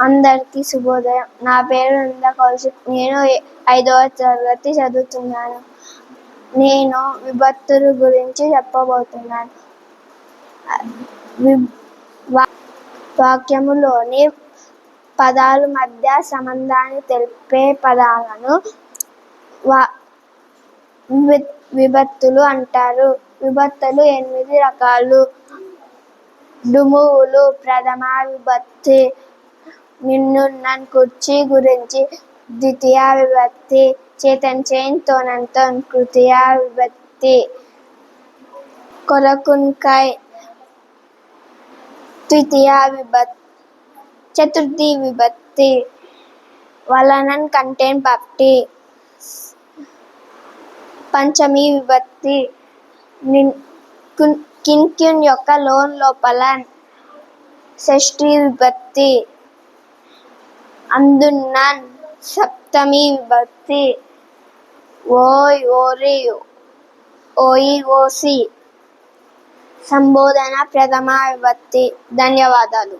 అందరికీ శుభోదయం. నా పేరు ఇంద్ర కౌశిక్. నేను ఐదవ తరగతి చదువుతున్నాను. నేను విభక్తుల గురించి చెప్పబోతున్నాను. వా- వాక్యములోని పదాల మధ్య సంబంధాన్ని తెలిపే పదాలను వా- వి- అంటారు. విభత్తులు ఎనిమిది రకాలు. డుమువులు ప్రథమ విభత్తి నిన్ను నన్ను కుర్చీ గురించి ద్వితీయ విభక్తి చేతన్ చేన్ తోనంతో తృతీయ విభక్తి కొలకున్కాయ్ ద్వితీయ విభక్తి చతుర్థి విభక్తి వలనన్ కంటెన్ పప్టి పంచమి విభక్తి నిన్ కిన్ కిన్క్యున్ యొక్క లోన్ లోపల షష్ఠి విభక్తి అందున్న సప్తమి విభక్తి ఓయ్ ఓరి ఓయి ఓసి. సంబోధన ప్రథమ విభక్తి ధన్యవాదాలు.